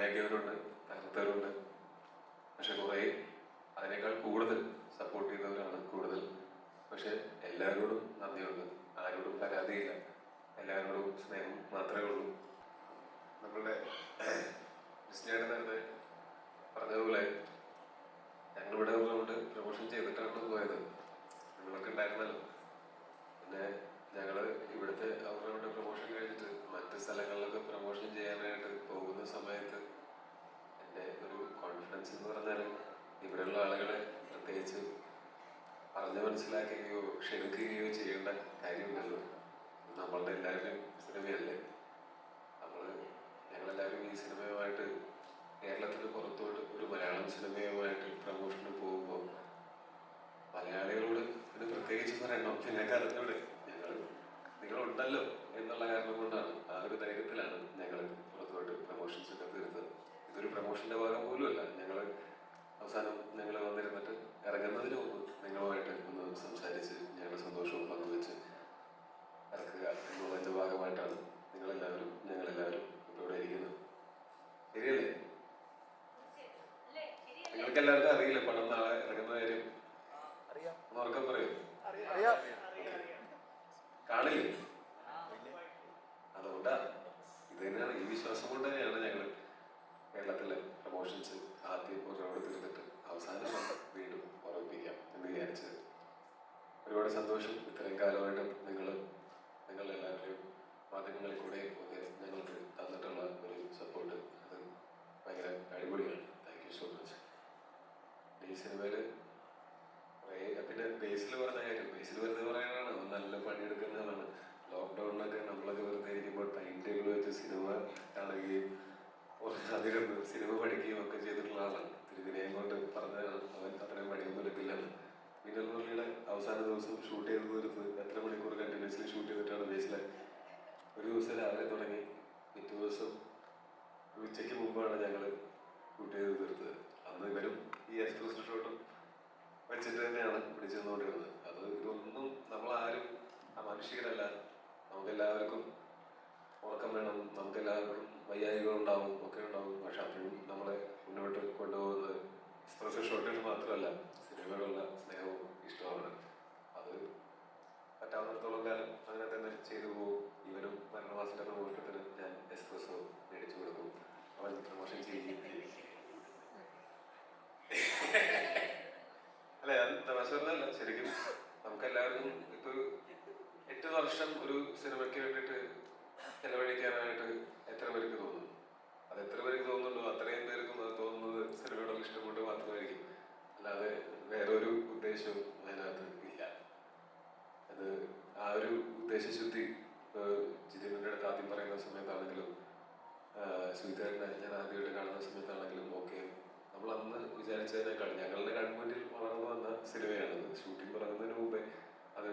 കളിയാക്കിയവരുണ്ട് തകർത്തവരുണ്ട്. പക്ഷെ കുറേ അതിനേക്കാൾ കൂടുതൽ സപ്പോർട്ട് ചെയ്തവരാണ് കൂടുതൽ. പക്ഷെ എല്ലാവരോടും നന്ദിയുണ്ട്. ആരോടും പരാതിയില്ല. എല്ലാവരോടും സ്നേഹം മാത്രമേ ഉള്ളൂ. നമ്മളുടെ ക്രിസ്ത്യാനി നേരത്തെ പറഞ്ഞതുപോലെ ഞങ്ങളിവിടെ ഉള്ളതുകൊണ്ട് പ്രൊമോഷൻ ചെയ്തിട്ടാണ് പോയത്. നിങ്ങളൊക്കെ ഉണ്ടായിരുന്നല്ലോ. പിന്നെ ഞങ്ങൾ ഇവിടുത്തെ അവരുടെ പ്രൊമോഷൻ കഴിഞ്ഞിട്ട് മറ്റ് സ്ഥലങ്ങളിലൊക്കെ പ്രൊമോഷൻ ചെയ്യാനായിട്ട് പോകുന്ന സമയത്ത് എന്റെ ഒരു കോൺഫിഡൻസ് എന്ന് പറഞ്ഞാൽ ഇവിടെയുള്ള ആളുകളെ പ്രത്യേകിച്ച് പറഞ്ഞു മനസ്സിലാക്കുകയോ ക്ഷണിക്കുകയോ ചെയ്യേണ്ട കാര്യമില്ലല്ലോ. നമ്മളുടെ എല്ലാവരും സിനിമയല്ലേ. നമ്മൾ ഞങ്ങളെല്ലാവരും ഈ സിനിമയുമായിട്ട് കേരളത്തിന് പുറത്തോട്ട് ഒരു മലയാളം സിനിമയുമായിട്ട് പ്രൊമോഷന് പോകുമ്പോൾ മലയാളികളോട് ഇത് പ്രത്യേകിച്ച് പറയണം പിന്നെ ഞങ്ങൾ നിങ്ങളുണ്ടല്ലോ എന്നുള്ള കാരണം കൊണ്ടാണ്. ആ ഒരു ധൈര്യത്തിലാണ് ഞങ്ങൾ പുറത്തോട്ട് പ്രൊമോഷൻസ് ഒക്കെ തീർത്തത്. ഇതൊരു പ്രൊമോഷന്റെ ഭാഗം പോലുമല്ല ഞങ്ങൾ അവസാനം ഞങ്ങൾ വന്നിരുന്നിട്ട് ഇറങ്ങുന്നതിന് മുമ്പ് നിങ്ങളുമായിട്ട് ഒന്ന് സംസാരിച്ച് ഞങ്ങളുടെ സന്തോഷവും പങ്കുവെച്ച് ഇറക്കുക എന്നുള്ളതിന്റെ ഭാഗമായിട്ടാണ് നിങ്ങളെല്ലാവരും ഞങ്ങളെല്ലാവരും ഇപ്പോൾ ഇവിടെ ഇരിക്കുന്നത്. ശരിയല്ലേ? നിങ്ങൾക്ക് എല്ലാവർക്കും അറിയില്ല പണം നാളെ ഇറങ്ങുന്ന കാര്യം അറിയാം ഒന്ന് ഉറക്കം പറയൂ അറിയാം കാണില്ലേ അതുകൊണ്ടാ ഇത് തന്നെയാണ് ഈ വിശ്വാസം കൊണ്ട് തന്നെയാണ് ഞങ്ങൾ കേരളത്തിലെ പ്രൊമോഷൻസ് ആദ്യം ഒരാളോട് തീർത്തിട്ട് അവസാനം വീണ്ടും ഉറപ്പിക്കാം എന്ന് വിചാരിച്ചത് ഒരുപാട് സന്തോഷം. ഇത്രയും കാലമായിട്ട് നിങ്ങൾ നിങ്ങളെല്ലാവരെയും മാധ്യമങ്ങളിൽ കൂടെ ഒക്കെ ഞങ്ങൾക്ക് തന്നിട്ടുള്ള ഒരു സപ്പോർട്ട് അത് ഭയങ്കര അടിപൊളിയാണ്. താങ്ക് യു സോ മച്ച് ഈ സിനിമയിൽ പിന്നെ ബേസിൽ പറഞ്ഞ കാര്യം ബേസിൽ വെറുതെ പറയാനാണ് നല്ല പണിയെടുക്കുന്നതാണ് ലോക്ക്ഡൗണിലൊക്കെ നമ്മളൊക്കെ വെറുതെ ഇരിക്കുമ്പോൾ ടൈം ടേബിൾ വെച്ച് സിനിമ കാണുകയും അതിരുന്ന് സിനിമ പഠിക്കുകയും ഒക്കെ ചെയ്തിട്ടുള്ള ആളാണ്. തിരുവിനയം കൊണ്ട് പറഞ്ഞതാണ് അവൻ അത്രയും പണിയൊന്നും എടുക്കില്ലെന്ന് മിന്നൽ മുരളിയുടെ അവസാന ദിവസം ഷൂട്ട് ചെയ്ത് തീർത്ത് എത്ര മണിക്കൂർ കണ്ടിന്യൂസ്ലി ഷൂട്ട് ചെയ്തിട്ടാണ് ബേസിലെ ഒരു ദിവസം രാവിലെ തുടങ്ങി പിറ്റേ ദിവസം ഒരു ഉച്ചയ്ക്ക് മുമ്പാണ് ഞങ്ങൾ ഷൂട്ട് ചെയ്ത് തീർത്തത് അന്ന് ഇവരും ഈ എക്സ്പ്രസ് ഷോട്ടും വെച്ചിട്ട് തന്നെയാണ് പിടിച്ചു നിന്നുകൊണ്ടിരുന്നത് അത് ഇതൊന്നും നമ്മളാരും ആ മനുഷ്യരല്ല നമുക്കെല്ലാവർക്കും ഉറക്കം വേണം നമുക്കെല്ലാവർക്കും വയ്യായികൾ ഉണ്ടാവും ഒക്കെ ഉണ്ടാവും പക്ഷെ അപ്പോഴും നമ്മളെ മുന്നോട്ട് കൊണ്ടുപോകുന്നത് എക്സ്പ്രസ് ഷോട്ടിന് മാത്രമല്ല സിനിമയോടുള്ള സ്നേഹവും ഇഷ്ടമാണ് അത് പറ്റാവുന്നിടത്തോളം കാലം അങ്ങനെ തന്നെ ചെയ്തു പോകും ഇവനും മരണമാസിന്റെ പ്രമോഷണത്തിന് ഞാൻ എക്സ്പ്രസോ മേടിച്ചു കൊടുക്കും. അവൻ പ്രമോഷൻ ചെയ്യും അല്ല ഞാൻ തമാശ പറഞ്ഞല്ല ശരിക്കും നമുക്ക് എല്ലാവർക്കും ഇപ്പൊ എട്ട് വർഷം ഒരു സിനിമയ്ക്ക് വേണ്ടിയിട്ട് ചെലവഴിക്കാനായിട്ട് എത്ര പേർക്ക് തോന്നും? അത് എത്ര പേർക്ക് തോന്നുന്നുണ്ടോ? അത്രയും പേർക്കും അത് തോന്നുന്നത് സിനിമയോടുള്ള ഇഷ്ടം കൊണ്ട് മാത്രമായിരിക്കും. അല്ലാതെ വേറൊരു ഉദ്ദേശവും അതിനകത്ത് ഇല്ല. അത് ആ ഒരു ഉദ്ദേശശുദ്ധി ഇപ്പൊ ജിതിന്റെ അടുത്ത് ആദ്യം പറയുന്ന സമയത്താണെങ്കിലും സുഹിതേട്ടനെ ഞാൻ ആദ്യമായിട്ട് കാണുന്ന സമയത്താണെങ്കിലും ഓക്കെ നമ്മൾ അന്ന് വിചാരിച്ചതിനേക്കാൾ ഞങ്ങളുടെ കൺമുന്നിൽ വളർന്നു വന്ന സിനിമയാണത്. ഷൂട്ടിംഗ് തുടങ്ങുന്നതിന് മുമ്പേ അത്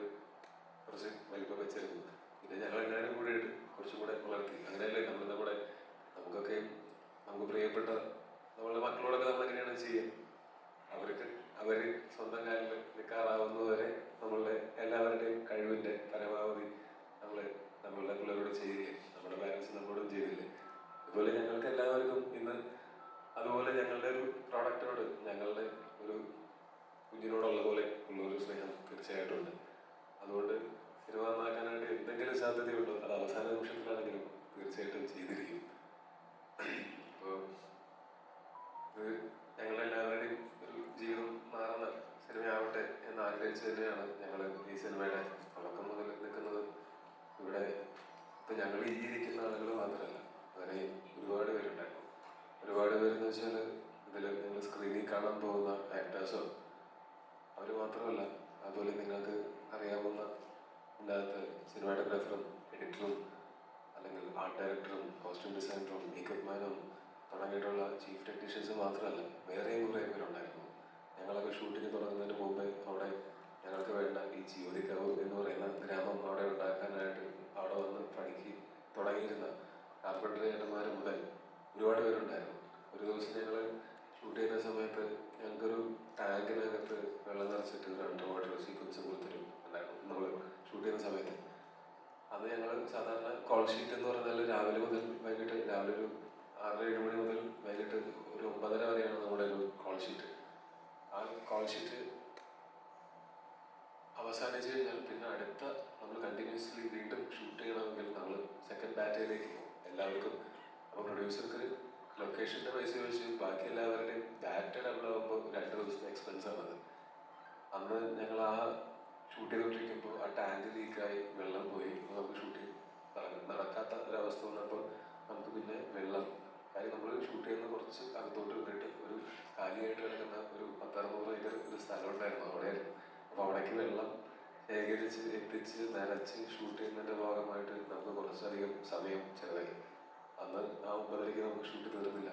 കുറച്ച് വലിപ്പം വെച്ചിരുന്നു. പിന്നെ ഞങ്ങൾ എല്ലാവരും കൂടെ കുറച്ചും കൂടെ വളർത്തി. അങ്ങനെയല്ലേ നമ്മൾ നമ്മുടെ നമുക്കൊക്കെ നമുക്ക് പ്രിയപ്പെട്ട നമ്മളുടെ മക്കളോടൊക്കെ നമ്മൾ എങ്ങനെയാണ് ചെയ്യുക? അവർക്ക് അവർ സ്വന്തം കാലിൽ നിൽക്കാറാവുന്നതുവരെ നമ്മളുടെ എല്ലാവരുടെയും കഴിവിന്റെ പരമാവധി നമ്മൾ നമ്മളുടെ പിള്ളേരോട് ചെയ്യില്ലേ നമ്മുടെ പാരൻസ് നമ്മളോടും ചെയ്തില്ലേ അതുപോലെ ഞങ്ങൾക്ക് എല്ലാവർക്കും ഇന്ന് അതുപോലെ ഞങ്ങളുടെ ഒരു പ്രോഡക്റ്റിനോട് ഞങ്ങളുടെ ഒരു കുഞ്ഞിനോടുള്ള പോലെ ഉള്ള ഒരു സ്നേഹം തീർച്ചയായിട്ടും ഉണ്ട് അതുകൊണ്ട് സിനിമ നന്നാക്കാനായിട്ട് എന്തെങ്കിലും സാധ്യതയുണ്ടോ അത് അവസാന നിമിഷത്തിലാണെങ്കിലും തീർച്ചയായിട്ടും ചെയ്തിരിക്കും ഇപ്പോൾ ഇത് ഞങ്ങളെല്ലാവരുടെയും ഒരു ജീവിതം മാറുന്ന സിനിമയാവട്ടെ എന്ന് ആഗ്രഹിച്ചു തന്നെയാണ് ഞങ്ങൾ ഈ സിനിമയുടെ തുടക്കം മുതൽ നിൽക്കുന്നത് ഇവിടെ ഇപ്പൊ ഞങ്ങൾ ഈ ഇരിക്കുന്ന ആളുകൾ മാത്രമല്ല വേറെ ഒരുപാട് പേരുണ്ടായിരുന്നു ഒരുപാട് പേരെന്ന് വെച്ചാൽ ഇതിൽ നിങ്ങൾ സ്ക്രീനിൽ കാണാൻ പോകുന്ന ആക്ടേഴ്സോ അവർ മാത്രമല്ല അതുപോലെ നിങ്ങൾക്ക് അറിയാവുന്ന ഇതിനകത്ത് സിനിമാറ്റോഗ്രാഫറും എഡിറ്ററും അല്ലെങ്കിൽ ആർട്ട് ഡയറക്ടറും കോസ്റ്റ്യൂം ഡിസൈനറും മേക്കപ്പ് മാനും തുടങ്ങിയിട്ടുള്ള ചീഫ് ടെക്നീഷ്യൻസ് മാത്രമല്ല വേറെയും കുറേ പേരുണ്ടായിരുന്നു. ഞങ്ങളൊക്കെ ഷൂട്ടിന് തുടങ്ങുന്നതിന് മുമ്പേ അവിടെ ഞങ്ങൾക്ക് വേണ്ട ഈ ജിയോതിക്കാവ് എന്ന് പറയുന്ന ഗ്രാമം ഞങ്ങൾ സാധാരണ കോൾ ഷീറ്റ് എന്ന് പറഞ്ഞാൽ രാവിലെ മുതൽ വൈകിട്ട് രാവിലെ ഒരു ആറ് ഏഴ് മണി മുതൽ വൈകിട്ട് ഒരു ഒമ്പതര വരെയാണ് നമ്മുടെ ഒരു കോൾ ഷീറ്റ് ആ കോൾ ഷീറ്റ് അവസാനിച്ചു കഴിഞ്ഞാൽ പിന്നെ അടുത്ത നമ്മൾ കണ്ടിന്യൂസ്ലി വീണ്ടും ഷൂട്ട് ചെയ്യണമെങ്കിൽ നമ്മൾ സെക്കൻഡ് ബാറ്റയിലേക്ക് പോകും. എല്ലാവർക്കും അപ്പോൾ പ്രൊഡ്യൂസർക്ക് ലൊക്കേഷന്റെ പൈസ വെച്ച് ബാക്കി എല്ലാവരുടെയും ബാറ്റ ഡെവലപ്പ് ആകുമ്പോൾ രണ്ട് ദിവസത്തെ എക്സ്പെൻസാണത് അന്ന് ഞങ്ങൾ ആ ഷൂട്ട് ചെയ്തുകൊണ്ടിരിക്കുമ്പോൾ ആ ടാങ്ക് ലീക്കായി വെള്ളം പോയി. നമുക്ക് ഷൂട്ടിംഗ് നടക്കാത്ത ഒരവസ്ഥ വന്നപ്പോൾ നമുക്ക് പിന്നെ വെള്ളം. കാര്യം നമ്മൾ ഷൂട്ട് ചെയ്യുന്ന കുറച്ച് അകത്തോട്ട് വന്നിട്ട് ഒരു കാലിയായിട്ട് കിടക്കുന്ന ഒരു പത്തറുന്നൂറ് ഏക്കർ ഒരു സ്ഥലം ഉണ്ടായിരുന്നു. അവിടെയായിരുന്നു. അപ്പോൾ അവിടേക്ക് വെള്ളം ശേഖരിച്ച് എത്തിച്ച് നനച്ച് ഷൂട്ട് ചെയ്യുന്നതിന്റെ ഭാഗമായിട്ട് നമുക്ക് കുറച്ചധികം സമയം ചിലവായി. അന്ന് ആ ഒമ്പതരയ്ക്ക് നമുക്ക് ഷൂട്ട് തീർന്നില്ല.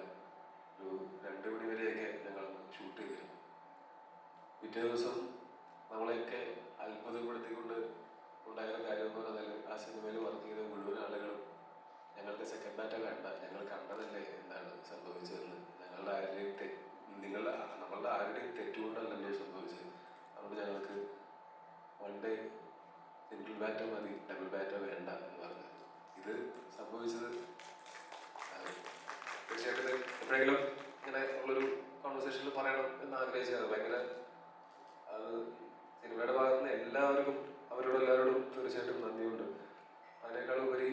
ഒരു രണ്ട് മണി വരെയൊക്കെ ഞങ്ങൾ ഷൂട്ട് ചെയ്തിരുന്നു. പിറ്റേ ദിവസം നമ്മളെയൊക്കെ അത്ഭുതപ്പെടുത്തിക്കൊണ്ട് ഉണ്ടായിരുന്ന കാര്യം എന്ന് പറഞ്ഞാൽ ആ സിനിമയിൽ വർക്ക് ചെയ്ത മുഴുവൻ ആളുകളും ഞങ്ങൾക്ക് സെക്കൻഡ് ഡാറ്റ വേണ്ട ഞങ്ങൾ കണ്ടതല്ലേ എന്താണ് സംഭവിച്ചതെന്ന്. ഞങ്ങളുടെ ആരുടെയും തെറ്റ് നിങ്ങളുടെ നമ്മളുടെ ആരുടെയും തെറ്റുകൊണ്ടല്ലല്ലോ സംഭവിച്ചത്. അതുകൊണ്ട് ഞങ്ങൾക്ക് വൺ ഡേ സിംഗിൾ ബാറ്റ മതി ഡബിൾ ബാറ്റ വേണ്ട എന്ന് പറഞ്ഞു. ഇത് സംഭവിച്ചത് തീർച്ചയായിട്ടും എപ്പോഴെങ്കിലും ഇങ്ങനെ ഉള്ളൊരു കോൺവെർസേഷനിൽ പറയണം എന്ന് ആഗ്രഹിച്ചത് ഭയങ്കര സിനിമയുടെ ഭാഗത്ത് നിന്ന് എല്ലാവർക്കും അവരോട് എല്ലാവരോടും തീർച്ചയായിട്ടും നന്ദിയുണ്ട്. അതിനേക്കാൾ ഉപരി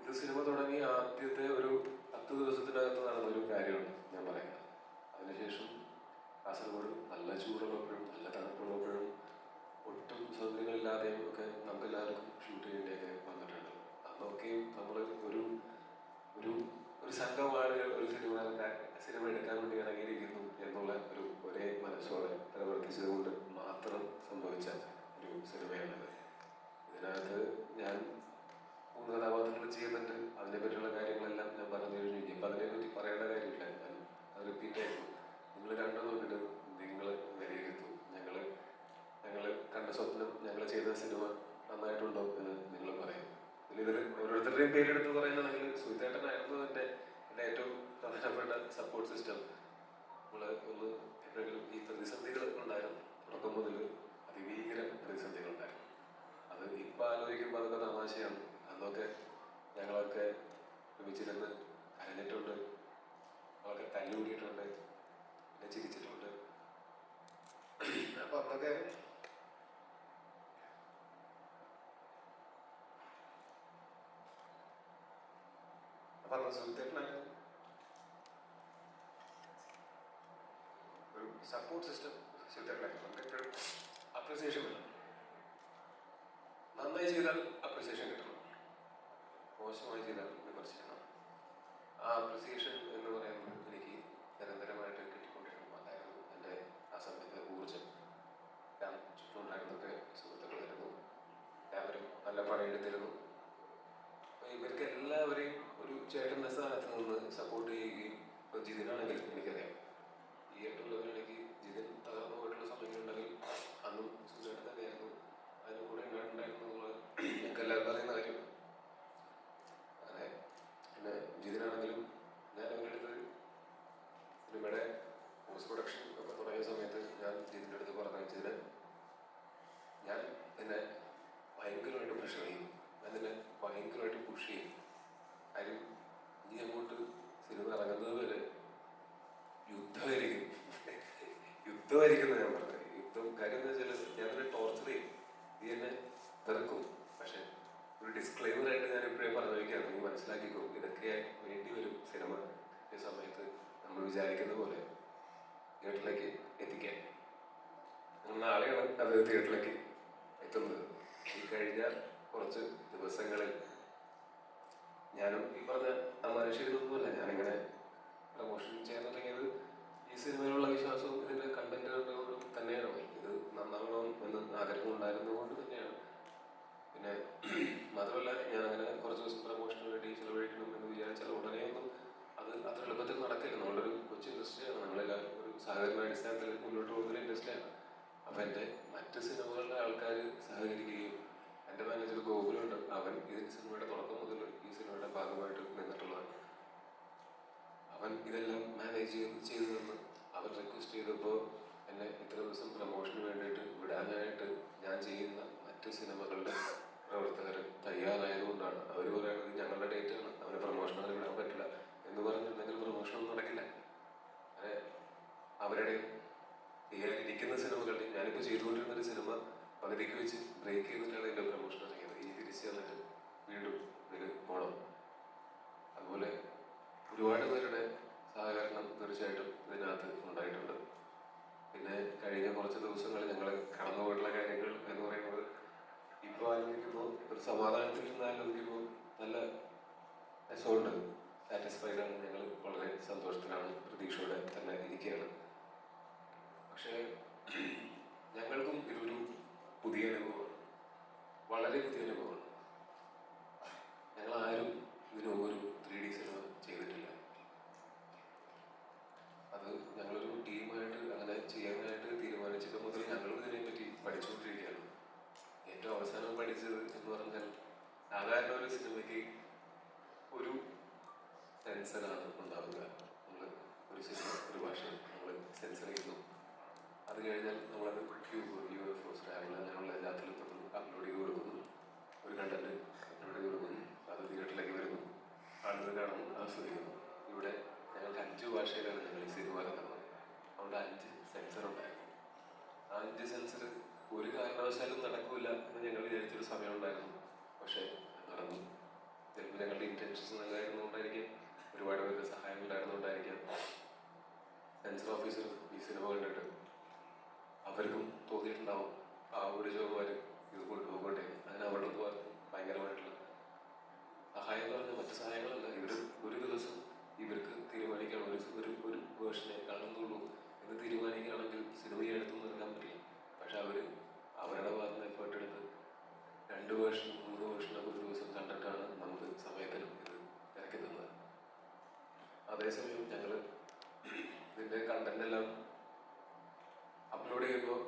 ഇത് സിനിമ തുടങ്ങി ആദ്യത്തെ ഒരു പത്ത് ദിവസത്തിനകത്ത് നടന്ന ഒരു കാര്യമാണ് ഞാൻ പറയുന്നത്. അതിനുശേഷം കാസർഗോഡ് നല്ല ചൂടുള്ളപ്പോഴും നല്ല തണുപ്പുള്ളപ്പോഴും ഒട്ടും സൗകര്യങ്ങളില്ലാതെയും ഒക്കെ നമുക്ക് എല്ലാവർക്കും ഷൂട്ട് ചെയ്യേണ്ടിയൊക്കെ വന്നിട്ടുണ്ട്. അന്നൊക്കെയും നമ്മൾ ഒരു ഒരു ഒരു സംഘം ആളുകൾ ഒരു സിനിമ സിനിമ എടുക്കാൻ വേണ്ടി ഇറങ്ങിയിരിക്കുന്നു എന്നുള്ള ഒരു ഒരേ മനസ്സോടെ പ്രവർത്തിച്ചത് കൊണ്ട് മാത്രം സംഭവിച്ച ഒരു സിനിമയാണിത് ഇതിനകത്ത് ഞാൻ മൂന്ന് കഥാപാത്രങ്ങൾ ചെയ്യുന്നുണ്ട് അതിനെ പറ്റിയുള്ള കാര്യങ്ങളെല്ലാം ഞാൻ പറഞ്ഞു കഴിഞ്ഞു ഇനിയിപ്പോൾ അതിനെപ്പറ്റി പറയേണ്ട കാര്യമില്ല ഞാൻ അത് റിപ്പീറ്റ് ആയിരുന്നു നിങ്ങൾ കണ്ടു നോക്കിയിട്ട് നിങ്ങൾ വിലയിരുത്തൂ ഞങ്ങൾ ഞങ്ങൾ കണ്ട സ്വപ്നം ഞങ്ങൾ ചെയ്ത സിനിമ നന്നായിട്ടുണ്ടോ എന്ന് നിങ്ങൾ പറയും ഇതിൽ ഓരോരുത്തരുടെയും പേരെടുത്ത് പറയുന്നുണ്ടെങ്കിൽ സുഹിതേട്ടനായിരുന്നു എന്റെ എന്റെ ഏറ്റവും പ്രധാനപ്പെട്ട സപ്പോർട്ട് സിസ്റ്റം നമ്മൾ ഒന്ന് എപ്പോഴെങ്കിലും ഈ പ്രതിസന്ധികൾ ഉണ്ടായിരുന്നു. തുടക്കം മുതൽ അതിഭീകര പ്രതിസന്ധികൾ ഉണ്ടായിരുന്നു. അത് ഇപ്പം ആലോചിക്കുമ്പോൾ അതൊക്കെ തമാശയാണ്. അന്നൊക്കെ ഞങ്ങളൊക്കെ ഒരുമിച്ചിരുന്ന് കരഞ്ഞിട്ടുണ്ട് അവളൊക്കെ തല്ലുകൂടിയിട്ടുണ്ട് പിന്നെ ചിരിച്ചിട്ടുണ്ട്. അപ്പം അന്നൊക്കെ സുഹൃത്തേട്ടനായിരുന്നു ഒരു സപ്പോർട്ട് സിസ്റ്റം സുഹൃത്തേട്ടനായിരുന്നു നമുക്ക് എപ്പോഴും അപ്രിസിയേഷൻ വേണം നന്നായി ചെയ്താൽ അപ്രിസിയേഷൻ കിട്ടണം മോശമായി ചെയ്താൽ വിമർശിക്കണം ആ അപ്രിസിയേഷൻ എന്ന് പറയുന്നത് എനിക്ക് നിരന്തരമായിട്ട് കിട്ടിക്കൊണ്ടിരുന്നു അതായിരുന്നു എന്റെ ആ സമയത്തെ ഊർജം ഞാൻ ചുറ്റുമുണ്ടായിരുന്നൊക്കെ സുഹൃത്തുക്കളായിരുന്നു എല്ലാവരും നല്ല പണിയെടുത്തിരുന്നു അപ്പോൾ ഇവർക്ക് എല്ലാവരെയും ഒരു ചേട്ടന്റെ സ്ഥാനത്ത് നിന്ന് സപ്പോർട്ട് ചെയ്യുകയും ഇപ്പോൾ ജിതിനാണെങ്കിൽ എനിക്കറിയാം. ഈ എട്ട് ലെവലിലേക്ക് ജിതിൻ തകർന്നു പോയിട്ടുള്ള സമയങ്ങളുണ്ടെങ്കിൽ അന്നും സുഖമായിട്ട് തന്നെയായിരുന്നു. അതിന് കൂടെ ഉണ്ടായിട്ടുണ്ടായിരുന്നു എന്നുള്ളത് എല്ലാവർക്കും അറിയുന്ന കാര്യമാണ് അതെ. പിന്നെ ജിതിനാണെങ്കിലും ഞാൻ അവരുടെ അടുത്ത് സിനിമയുടെ പോസ്റ്റ് പ്രൊഡക്ഷൻ ഒക്കെ തുടങ്ങിയ സമയത്ത് ഞാൻ ജിതിന്റെ അടുത്ത് പറഞ്ഞു ജിതിന് ഞാൻ നിന്നെ ഭയങ്കരമായിട്ട് പ്രഷർ ചെയ്യും. ഞാൻ ഭയങ്കരമായിട്ട് പുഷ് ചെയ്യും കാര്യം നീ അങ്ങോട്ട് സിനിമ ഇറങ്ങുന്നത് വരെ യുദ്ധമായിരിക്കും യുദ്ധമായിരിക്കും എന്ന് ഞാൻ പറഞ്ഞത്. യുദ്ധം കാര്യം എന്താ വെച്ചാൽ ഞാൻ തന്നെ ടോർച്ചർ ചെയ്യും. നീ എന്നെ വെറുക്കും. പക്ഷെ ഒരു ഡിസ്ക്ലൈമർ ആയിട്ട് ഞാൻ എപ്പോഴും പറഞ്ഞു വയ്ക്കാം നീ മനസ്സിലാക്കിക്കോ. ഇതൊക്കെ വേണ്ടി വരും സിനിമ. ഈ സമയത്ത് നമ്മൾ വിചാരിക്കുന്ന പോലെ തിയേറ്ററിലേക്ക് എത്തിക്കാൻ. നാളെയാണ് അത് തിയേറ്ററിലേക്ക് എത്തുന്നത്. ഈ കഴിഞ്ഞ കുറച്ച് ദിവസങ്ങളിൽ ഞാനും ഈ പറഞ്ഞ മനുഷ്യരൊന്നുമല്ല ഞാനിങ്ങനെ പ്രമോഷൻ ചെയ്യാൻ തുടങ്ങിയത് ഈ സിനിമയിലുള്ള വിശ്വാസവും ഇതിന്റെ അവർ പറയുന്നത് ഞങ്ങളുടെ ഡേറ്റ് ആണ്. അവന് പ്രൊമോഷൻ അവർ വിടാൻ പറ്റില്ല. എന്ന് പറഞ്ഞിട്ടുണ്ടെങ്കിൽ പ്രൊമോഷൻ ഒന്നും നടക്കില്ല. അങ്ങനെ അവരുടെ ചെയ്യാനിരിക്കുന്ന സിനിമകളുടെ ഞാനിപ്പോൾ ചെയ്തുകൊണ്ടിരുന്ന ഒരു സിനിമ പകുതിക്ക് വെച്ച് ബ്രേക്ക് ചെയ്തിട്ടാണ് എന്റെ പ്രൊമോഷൻ ഇറങ്ങിയത് ഈ തിരിച്ച് വന്നിട്ട് വീണ്ടും ഇതിൽ പോകണം അതുപോലെ ഒരുപാട് പേരുടെ സഹകരണം തീർച്ചയായിട്ടും ഇതിനകത്ത് ഉണ്ടായിട്ടുണ്ട് പിന്നെ കഴിഞ്ഞ കുറച്ച് ദിവസങ്ങൾ ഞങ്ങൾ കടന്നുപോയിട്ടുള്ള കാര്യങ്ങൾ എന്ന് പറയുന്നത് ഇപ്പോൾ നിന്ന് ആലോചിക്കുമ്പോൾ നല്ല രസമുണ്ട്. സാറ്റിസ്ഫൈഡ് ആണ്. ഞങ്ങൾ വളരെ സന്തോഷത്തിലാണ്. പ്രതീക്ഷയോടെ തന്നെ ഇരിക്കുകയാണ്. പക്ഷേ ഞങ്ങൾക്കും ഇതൊരു പുതിയ അനുഭവമാണ്. വളരെ പുതിയ അനുഭവമാണ്. ഞങ്ങൾ ആരും ഒരു ത്രീ ഡി സിനിമ ചെയ്തിട്ടില്ല അത് ഞങ്ങളൊരു ടീമായിട്ട് അങ്ങനെ ചെയ്യാനായിട്ട് തീരുമാനിച്ചത് മുതൽ ഞങ്ങളും ഇതിനെപ്പറ്റി പഠിച്ചുകൊണ്ടിരിക്കുകയാണ് ഏറ്റവും അവസാനം പഠിച്ചത് എന്ന് പറഞ്ഞാൽ സാധാരണ ഒരു സിനിമയ്ക്ക് ഒരു സെൻസറാണ് ഉണ്ടാവുക. നമ്മൾ ഒരു സിനിമ ഒരു ഭാഷ നമ്മൾ സെൻസർ ചെയ്യുന്നു. അത് കഴിഞ്ഞാൽ നമ്മളത് Qube U F O stable അങ്ങനെയുള്ള എല്ലാത്തിലും നമ്മൾ അപ്ലോഡ് ചെയ്ത് കൊടുക്കുന്നു. ഒരു കണ്ടന്റ് അപ്ലോഡ് ചെയ്ത് കൊടുക്കുന്നു. അത് തിയേറ്ററിലേക്ക് വരുന്നു. ആളുകൾ കാണുന്നു. ആസ്വദിക്കുന്നു ഇവിടെ ഞങ്ങൾക്ക് അഞ്ച് ഭാഷയിലാണ് ഞങ്ങൾ ഈ സിനിമ ഇറങ്ങുന്നത് അതുകൊണ്ട് അഞ്ച് സെൻസർ ഉണ്ടായിരുന്നു. ആ അഞ്ച് സെൻസർ ഒരു കാരണവശാലും നടക്കില്ല എന്ന് ഞങ്ങൾ വിചാരിച്ചൊരു സമയം ഉണ്ടായിരുന്നു. പക്ഷേ ചിലപ്പോൾ നല്ലതായിരുന്നുകൊണ്ടായിരിക്കും ഒരുപാട് പേരുടെ സഹായം ഉണ്ടായിരുന്നുകൊണ്ടായിരിക്കാം. സെൻസർ ഓഫീസർ ഈ സിനിമ കണ്ടിട്ട് അവർക്കും തോന്നിയിട്ടുണ്ടാവും ആ ഒരു ജോബുമാർ ഇത് കൊണ്ടുപോകട്ടെ. അങ്ങനെ അവരുടെ ഭയങ്കരമായിട്ടുള്ള സഹായം പറഞ്ഞ മറ്റു സഹായങ്ങളല്ല. ഇവർ ഒരു ദിവസം ഇവർക്ക് തീരുമാനിക്കണം ഒരു ഒരു ഒരു വേർഷനെ കാണുന്നുള്ളൂ എന്ന് തീരുമാനിക്കുകയാണെങ്കിൽ സിനിമയെ എടുത്തു നിൽക്കാൻ പറ്റില്ല. പക്ഷെ അവർ അവരുടെ ഭാഗത്ത് നിന്ന് എഫേർട്ട് എടുത്ത് രണ്ട് വേർഷൻ മൂന്ന് വേർഷനൊക്കെ ഒരു ദിവസം കണ്ടിട്ടാണ് നമുക്ക് സമയത്തിന് ഇത് ഇറക്കി തന്നത് അതേസമയം ഞങ്ങൾ ഇതിന്റെ കണ്ടന്റ് എല്ലാം അപ്ലോഡ് ചെയ്യുമ്പോൾ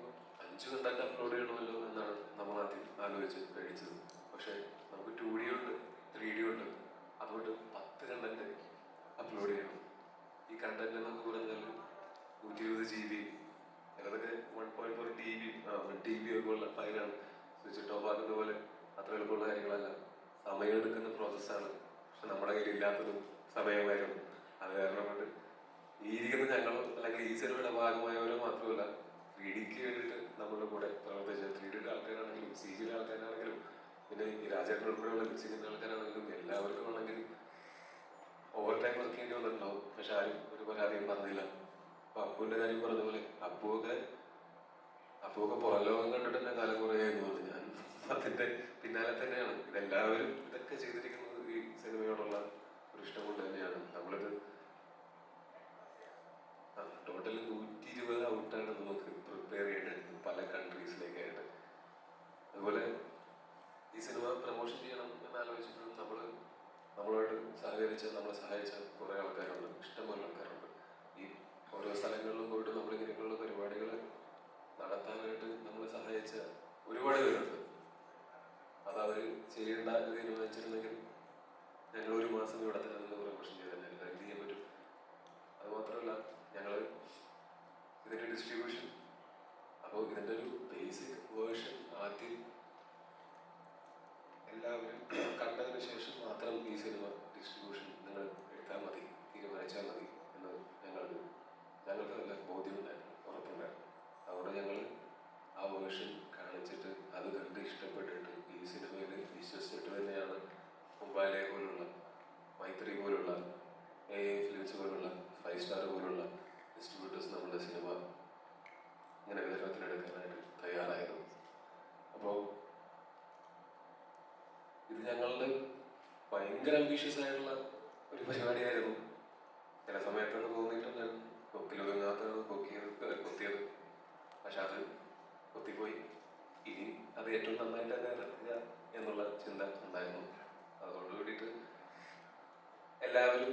അഞ്ച് കണ്ടന്റ് അപ്ലോഡ് ചെയ്യണമല്ലോ എന്നാണ് നമ്മൾ ആദ്യം ആലോചിച്ച് കഴിച്ചത്. പക്ഷേ നമുക്ക് ടു ഡി ഉണ്ട് ത്രീ ഡി ഉണ്ട്. അതുകൊണ്ട് പത്ത് കണ്ടന്റ് അപ്ലോഡ് ചെയ്യണം. ഈ കണ്ടന്റ് എന്നൊക്കെ പറഞ്ഞാൽ നൂറ്റി ഇരുപത് ജി ബി ചിലതൊക്കെ one point four T B ആ ടി ബി ഒക്കെ ഉള്ള ഫയലാണ് സ്വിച്ച് ഓഫ് ആക്കുന്ന പോലെ അത്ര എളുപ്പമുള്ള കാര്യങ്ങളല്ല. സമയമെടുക്കുന്ന പ്രോസസ്സാണ് പക്ഷെ നമ്മുടെ കയ്യിൽ ഇല്ലാത്തതും സമയമായിരുന്നു അത് കാരണം കൊണ്ട് ഈ ഇരിക്കുന്ന ഞങ്ങൾ അല്ലെങ്കിൽ ഈ സിനിമയുടെ ഭാഗമായവരോ മാത്രമല്ല ത്രീ ഡിക്ക് വേണ്ടിയിട്ട് നമ്മളുടെ കൂടെ പ്രവർത്തിച്ച ത്രീ ഡിയുടെ ആൾക്കാരാണെങ്കിലും സി ജിയുടെ ആൾക്കാരാണെങ്കിലും പിന്നെ ഈ രാജാക്കൾ ഉൾപ്പെടെയുള്ള മിക്സിക്കുന്ന ആൾക്കാരാണെങ്കിലും എല്ലാവർക്കും ആണെങ്കിൽ ഓവർ ടൈം വർക്ക് ചെയ്യേണ്ടി വന്നിട്ടുണ്ടാവും. പക്ഷെ ആരും ഒരു പരാതിയും പറഞ്ഞില്ല. അപ്പൊ അപ്പുവിന്റെ കാര്യം പറഞ്ഞതുപോലെ പോലെ അപ്പുവൊക്കെ അപ്പുവൊക്കെ പുറം ലോകം കണ്ടിട്ട് തന്നെ കാലം കുറേ എന്ന് പറഞ്ഞു. ഞാൻ അതിന്റെ പിന്നാലെ തന്നെയാണ്. ഇതെല്ലാവരും ഇതൊക്കെ ചെയ്തിരിക്കുന്നത് ഈ സിനിമയോടുള്ള ഒരു ഇഷ്ടം കൊണ്ട് തന്നെയാണ്. നമ്മളിത് ടോട്ടൽ നൂറ്റി ഇരുപത് ഔട്ടാണ് നമുക്ക് പ്രിപ്പയർ ചെയ്യേണ്ടത് പല കൺട്രീസിലേക്കായിട്ട് അതുപോലെ ഈ സിനിമ പ്രൊമോഷൻ ചെയ്യണം എന്ന് ആലോചിച്ചപ്പോഴും നമ്മൾ നമ്മളോട് സഹകരിച്ച നമ്മളെ സഹായിച്ച കുറേ ആൾക്കാരുണ്ട്. ഇഷ്ടംപോലെ ആൾക്കാരുണ്ട്. ഈ ഓരോ സ്ഥലങ്ങളിലും പോയിട്ട് നമ്മൾ ഇങ്ങനെയൊക്കെയുള്ള പരിപാടികൾ നടത്താനായിട്ട് നമ്മളെ സഹായിച്ച ഒരുപാട് പേരുണ്ട്. അത് അവർ ചെയ്യേണ്ട തീരുമാനിച്ചിരുന്നെങ്കിൽ ഞങ്ങൾ ഒരു മാസം ഇവിടെ തന്നെ നിന്ന് പ്രൊമോഷൻ ചെയ്താൽ ഞങ്ങൾക്ക് എന്ത് ചെയ്യാൻ പറ്റും അത് മാത്രമല്ല ഞങ്ങൾ ഇതിന്റെ ഡിസ്ട്രിബ്യൂഷൻ അപ്പോൾ ഇതിന്റെ ഒരു ബേസിക് വേർഷൻ ആദ്യം എല്ലാവരും കണ്ടതിന് ശേഷം മാത്രം ഈ സിനിമ ഡിസ്ട്രിബ്യൂഷൻ നിങ്ങൾ എടുത്താൽ മതി തീരുമാനിച്ചാൽ മതി എന്ന് ഞങ്ങൾക്ക് ഞങ്ങൾക്ക് നല്ല ബോധ്യമുണ്ടായിരുന്നു ഉറപ്പുണ്ടായിരുന്നു അതുകൊണ്ട് ഞങ്ങൾ ആ വേർഷൻ കാണിച്ചിട്ട് അത് കണ്ട് ഇഷ്ടപ്പെട്ടിട്ട് ഈ സിനിമയിൽ വിശ്വസിച്ചിട്ട് തന്നെയാണ് മുംബൈലെ പോലുള്ള മൈത്രി പോലുള്ള എ പോലുള്ള ഫൈവ് സ്റ്റാർ പോലുള്ള ഡിസ്ട്രിബ്യൂട്ടേഴ്സ് നമ്മുടെ സിനിമ ഇങ്ങനെ വിതരണത്തിനെടുക്കാനായിട്ട് തയ്യാറായിരുന്നു. അപ്പോൾ ഇത് ഞങ്ങളുടെ ഭയങ്കര അംബീഷ്യസ് ആയിട്ടുള്ള ഒരു പരിപാടിയായിരുന്നു. ചില സമയത്തൊന്നും തോന്നിയിട്ടുണ്ട് കൊക്കിലൊതുങ്ങാത്തത് കൊക്കിയത് കൊത്തിയത്. പക്ഷെ അത് കൊത്തിപ്പോയി. ഇനി അത് ഏറ്റവും നന്നായിട്ട് തന്നെ ഇറക്കുക എന്നുള്ള ചിന്ത ഉണ്ടായിരുന്നു. അതുകൊണ്ട് വേണ്ടിയിട്ട് എല്ലാവരും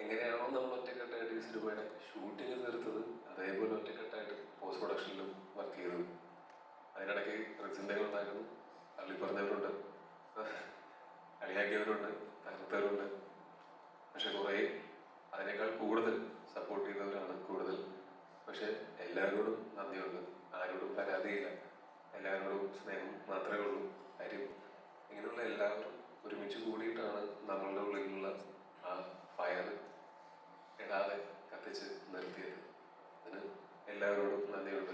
എങ്ങനെയാണോ നമ്മൾ ഒറ്റക്കെട്ടായിട്ട് ഈ സിനിമയുടെ ഷൂട്ടിങ് തീർത്തത് അതേപോലെ ഒറ്റക്കെട്ടായിട്ട് പോസ്റ്റ് പ്രൊഡക്ഷനിലും വർക്ക് ചെയ്തു. അതിനിടയ്ക്ക് പ്രതിസന്ധികളുണ്ടായിരുന്നു തള്ളി പറഞ്ഞവരുണ്ട് കളിയാക്കിയവരുണ്ട് തകർത്തവരുണ്ട്. പക്ഷെ കുറേ അതിനേക്കാൾ കൂടുതൽ സപ്പോർട്ട് ചെയ്തവരാണ് കൂടുതൽ. പക്ഷെ എല്ലാവരോടും നന്ദിയുണ്ട്. ആരോടും പരാതിയില്ല. എല്ലാവരോടും സ്നേഹം മാത്രമേ ഉള്ളൂ. കാര്യം ഇങ്ങനെയുള്ള എല്ലാവരും ഒരുമിച്ച് കൂടിയിട്ടാണ് നമ്മളുടെ ഉള്ളിലുള്ള ആ ഫയർ എല്ലാവരോടും നന്ദിയുണ്ട്.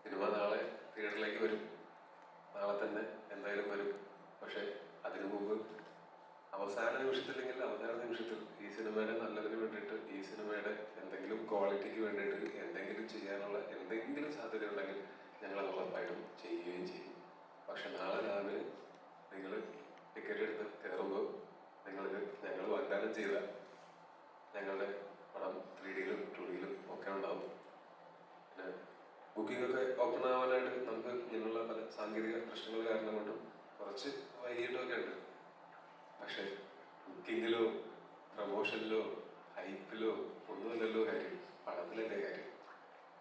സിനിമ നാളെ തിയേറ്ററിലേക്ക് വരും. നാളെ തന്നെ എന്തായാലും വരും. പക്ഷേ അതിനു മുമ്പ് അവസാന നിമിഷത്തില്ലെങ്കിൽ അവസാന നിമിഷത്തിൽ ഈ സിനിമയുടെ നല്ലതിന് വേണ്ടിയിട്ട് ഈ സിനിമയുടെ എന്തെങ്കിലും ക്വാളിറ്റിക്ക് വേണ്ടിയിട്ട് എന്തെങ്കിലും ചെയ്യാനുള്ള എന്തെങ്കിലും സാധ്യത ഉണ്ടെങ്കിൽ ഞങ്ങൾ അത് ഉറപ്പായിട്ടും ചെയ്യുകയും ചെയ്യും. പക്ഷെ നാളെ രാവിലെ നിങ്ങൾ ടിക്കറ്റ് എടുത്ത് കയറുമ്പോൾ നിങ്ങൾക്ക് ഞങ്ങൾ വാഗ്ദാനം ചെയ്ത ഞങ്ങളുടെ പടം ത്രീ ഡിയിലും ടു ഡിയിലും ഒക്കെ ഉണ്ടാവും പിന്നെ ബുക്കിംഗ് ഒക്കെ ഓപ്പൺ ആവാനായിട്ട് നമുക്ക് ഇങ്ങനെയുള്ള പല സാങ്കേതിക പ്രശ്നങ്ങൾ കാരണം കൊണ്ടും കുറച്ച് വൈകിട്ടൊക്കെ ഉണ്ട്. പക്ഷേ ബുക്കിങ്ങിലോ പ്രൊമോഷനിലോ ഹൈപ്പിലോ ഒന്നുമില്ലല്ലോ കാര്യം. പടത്തിലല്ലേ കാര്യം.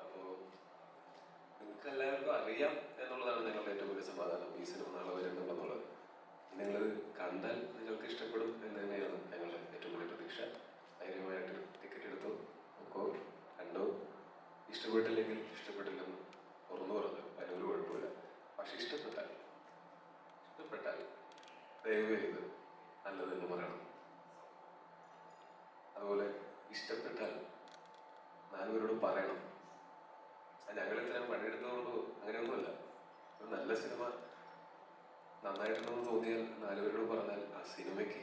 അപ്പോൾ നിങ്ങൾക്ക് എല്ലാവർക്കും അറിയാം എന്നുള്ളതാണ് ഞങ്ങളുടെ ഏറ്റവും വലിയ സമാധാനം ഈ സിനിമ നാളെ വരുന്നുണ്ടെന്നുള്ളത്. നിങ്ങളത് കണ്ടാൽ നിങ്ങൾക്ക് ഇഷ്ടപ്പെടും എന്ന് തന്നെയാണ് ഞങ്ങളുടെ ഏറ്റവും വലിയ പ്രതീക്ഷ. ധൈര്യമായിട്ട് ടിക്കറ്റ് എടുത്തോ നോക്കോ കണ്ടോ. ഇഷ്ടപ്പെട്ടില്ലെങ്കിൽ ഇഷ്ടപ്പെട്ടില്ലെന്ന് തുറന്നു പറഞ്ഞു അതിനൊരു കുഴപ്പമില്ല പക്ഷെ ഇഷ്ടപ്പെട്ടാൽ ഇഷ്ടപ്പെട്ടാൽ ദയവ് ഇത് നല്ലതെന്ന് പറയണം. അതുപോലെ ഇഷ്ടപ്പെട്ടാൽ നാലുപേരോട് പറയണം. ഞങ്ങൾ ഇത്രയും പണിയെടുത്തതുകൊണ്ടോ അങ്ങനെയൊന്നുമല്ല. ഒരു നല്ല സിനിമ നന്നായിട്ടുണ്ടെന്ന് തോന്നിയാൽ നാലുപേരോട് പറഞ്ഞാൽ ആ സിനിമയ്ക്ക്